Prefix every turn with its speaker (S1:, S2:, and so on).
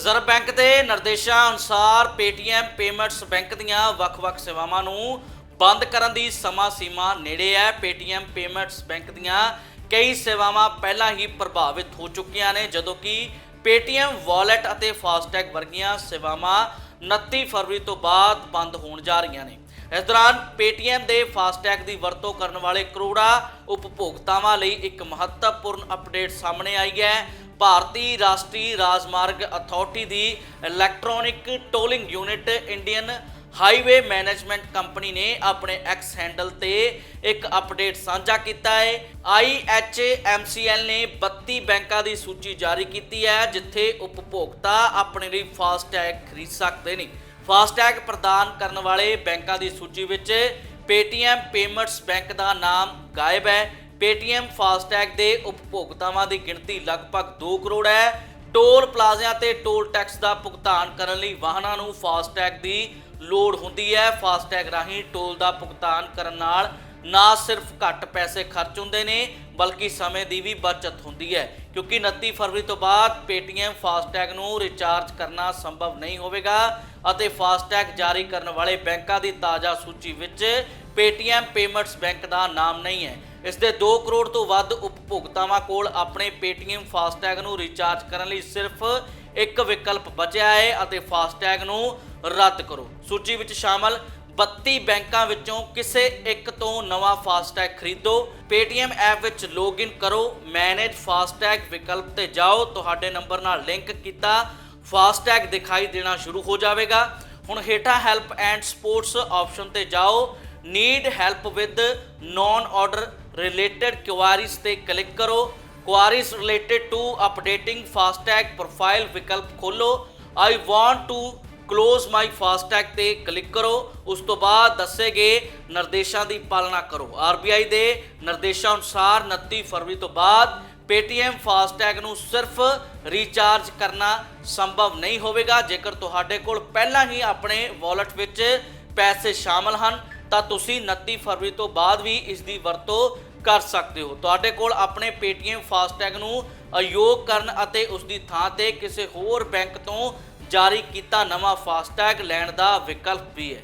S1: Reserve bank ਦੇ ਨਿਰਦੇਸ਼ਾਂ ਅਨੁਸਾਰ Paytm ਪੇਮੈਂਟਸ ਬੈਂਕ ਦੀਆਂ ਵੱਖ-ਵੱਖ ਸੇਵਾਵਾਂ ਨੂੰ ਬੰਦ ਕਰਨ ਦੀ ਸਮਾਂ ਸੀਮਾ ਨੇੜੇ ਹੈ। ਪੇਟੀਐਮ ਪੇਮੈਂਟਸ ਬੈਂਕ ਦੀਆਂ ਕਈ ਸੇਵਾਵਾਂ ਪਹਿਲਾਂ ਹੀ ਪ੍ਰਭਾਵਿਤ ਹੋ ਚੁੱਕੀਆਂ ਨੇ, ਜਦੋਂ ਕਿ ਪੇਟੀਐਮ ਵਾਲਟ ਅਤੇ ਫਾਸਟੈਗ ਵਰਗੀਆਂ ਸੇਵਾਵਾਂ 29 ਫਰਵਰੀ ਤੋਂ ਬਾਅਦ ਬੰਦ ਹੋਣ ਜਾ ਰਹੀਆਂ ਨੇ। ਇਸ ਦੌਰਾਨ Paytm ਦੇ ਫਾਸਟੈਗ ਦੀ ਵਰਤੋਂ ਕਰਨ ਵਾਲੇ ਕਰੋੜਾਂ ਉਪਭੋਗਤਾਵਾਂ ਲਈ ਇੱਕ ਮਹੱਤਵਪੂਰਨ ਅਪਡੇਟ ਸਾਹਮਣੇ ਆਈ ਹੈ। ਭਾਰਤੀ ਰਾਸ਼ਟਰੀ ਰਾਜਮਾਰਗ ਅਥਾਰਟੀ ਦੀ electronic tolling unit Indian highway management company ਨੇ ਆਪਣੇ ਐਕਸ ਹੈਂਡਲ ਤੇ ਇੱਕ ਅਪਡੇਟ ਸਾਂਝਾ ਕੀਤਾ ਹੈ। IHMCL ਨੇ 32 ਬੈਂਕਾਂ ਦੀ ਸੂਚੀ ਜਾਰੀ ਕੀਤੀ ਹੈ, ਜਿੱਥੇ ਉਪਭੋਗਤਾ ਆਪਣੇ ਲਈ ਫਾਸਟੈਗ ਖਰੀਦ ਸਕਦੇ ਨੇ। ਫਾਸਟੈਗ ਪ੍ਰਦਾਨ ਕਰਨ ਵਾਲੇ ਬੈਂਕਾਂ ਦੀ ਸੂਚੀ ਵਿੱਚ Paytm ਪੇਮੈਂਟਸ ਬੈਂਕ ਦਾ ਨਾਮ ਗਾਇਬ ਹੈ। Paytm ਫਾਸਟੈਗ ਦੇ ਉਪਭੋਗਤਾਵਾਂ ਦੀ ਗਿਣਤੀ ਲਗਭਗ 2 ਕਰੋੜ ਹੈ। ਟੋਲ ਪਲਾਜ਼ਿਆਂ ਤੇ ਟੋਲ ਟੈਕਸ ਦਾ ਭੁਗਤਾਨ ਕਰਨ ਲਈ ਵਾਹਨਾਂ ਨੂੰ ਫਾਸਟੈਗ ਦੀ ਲੋੜ ਹੁੰਦੀ ਹੈ। ਫਾਸਟੈਗ ਰਾਹੀਂ ਟੋਲ ਦਾ ਭੁਗਤਾਨ ਕਰਨ ਨਾਲ ਨਾ ਸਿਰਫ ਘੱਟ ਪੈਸੇ ਖਰਚ ਹੁੰਦੇ ਨੇ, ਬਲਕਿ ਸਮੇਂ ਦੀ ਵੀ ਬਚਤ ਹੁੰਦੀ ਹੈ। ਕਿਉਂਕਿ 29 ਫਰਵਰੀ ਤੋਂ ਬਾਅਦ Paytm ਫਾਸਟੈਗ ਨੂੰ ਰਿਚਾਰਜ ਕਰਨਾ ਸੰਭਵ ਨਹੀਂ ਹੋਵੇਗਾ ਅਤੇ ਫਾਸਟੈਗ ਜਾਰੀ ਕਰਨ ਵਾਲੇ ਬੈਂਕਾਂ ਦੀ ਤਾਜ਼ਾ ਸੂਚੀ ਵਿੱਚ Paytm ਪੇਮੈਂਟਸ ਬੈਂਕ ਦਾ ਨਾਮ ਨਹੀਂ ਹੈ। ਇਸ ਦੇ 2 ਕਰੋੜ ਤੋਂ ਵੱਧ ਉਪਭੋਗਤਾਵਾਂ ਕੋਲ ਆਪਣੇ Paytm ਫਾਸਟੈਗ ਨੂੰ ਰੀਚਾਰਜ ਕਰਨ ਲਈ ਸਿਰਫ ਇੱਕ ਵਿਕਲਪ ਬਚਿਆ ਹੈ ਅਤੇ ਫਾਸਟੈਗ ਨੂੰ ਰੱਦ ਕਰੋ। ਸੂਚੀ ਵਿੱਚ ਸ਼ਾਮਲ 32 ਬੈਂਕਾਂ ਵਿੱਚੋਂ ਕਿਸੇ ਇੱਕ ਤੋਂ ਨਵਾਂ ਫਾਸਟੈਗ ਖਰੀਦੋ। Paytm ਐਪ ਵਿੱਚ ਲੌਗਇਨ ਕਰੋ। ਮੈਨੇਜ ਫਾਸਟੈਗ ਵਿਕਲਪ ਤੇ ਜਾਓ। ਤੁਹਾਡੇ ਨੰਬਰ ਨਾਲ ਲਿੰਕ ਕੀਤਾ। ਫਾਸਟੈਗ ਦਿਖਾਈ ਦੇਣਾ ਸ਼ੁਰੂ ਹੋ ਜਾਵੇਗਾ। ਹੁਣ ਹੇਠਾਂ ਹੈਲਪ ਐਂਡ ਸਪੋਰਟਸ ਆਪਸ਼ਨ ਤੇ ਜਾਓ। Need help with non order related queries ਤੇ ਕਲਿੱਕ ਕਰੋ। Queries related to updating FASTag profile ਵਿਕਲਪ ਖੋਲੋ I want to close my FASTag ਤੇ ਕਲਿੱਕ ਕਰੋ। ਉਸ ਤੋਂ ਬਾਅਦ ਦੱਸੇ ਗਏ ਨਿਰਦੇਸ਼ਾਂ ਦੀ ਪਾਲਣਾ ਕਰੋ। ਆਰਬੀਆਈ ਦੇ ਨਿਰਦੇਸ਼ਾਂ ਅਨੁਸਾਰ 29 ਫਰਵਰੀ ਤੋਂ ਬਾਅਦ Paytm ਫਾਸਟੈਗ ਨੂੰ ਸਿਰਫ ਰੀਚਾਰਜ ਕਰਨਾ ਸੰਭਵ ਨਹੀਂ ਹੋਵੇਗਾ। ਜੇਕਰ ਤੁਹਾਡੇ ਕੋਲ ਪਹਿਲਾਂ ਹੀ ਆਪਣੇ ਵਾਲਟ ਵਿੱਚ ਪੈਸੇ ਸ਼ਾਮਲ ਹਨ ਤਾਂ ਤੁਸੀਂ 29 ਫਰਵਰੀ ਤੋਂ ਬਾਅਦ ਵੀ ਇਸ ਦੀ ਵਰਤੋਂ ਕਰ ਸਕਦੇ ਹੋ। ਤੁਹਾਡੇ ਕੋਲ ਆਪਣੇ Paytm ਫਾਸਟੈਗ ਨੂੰ ਅਯੋਗ ਕਰਨ ਅਤੇ ਉਸ ਦੀ ਥਾਂ ਤੇ ਕਿਸੇ ਹੋਰ ਬੈਂਕ ਤੋਂ ਜਾਰੀ ਕੀਤਾ ਨਵਾਂ ਫਾਸਟੈਗ ਲੈਣ ਦਾ ਵਿਕਲਪ ਵੀ ਹੈ।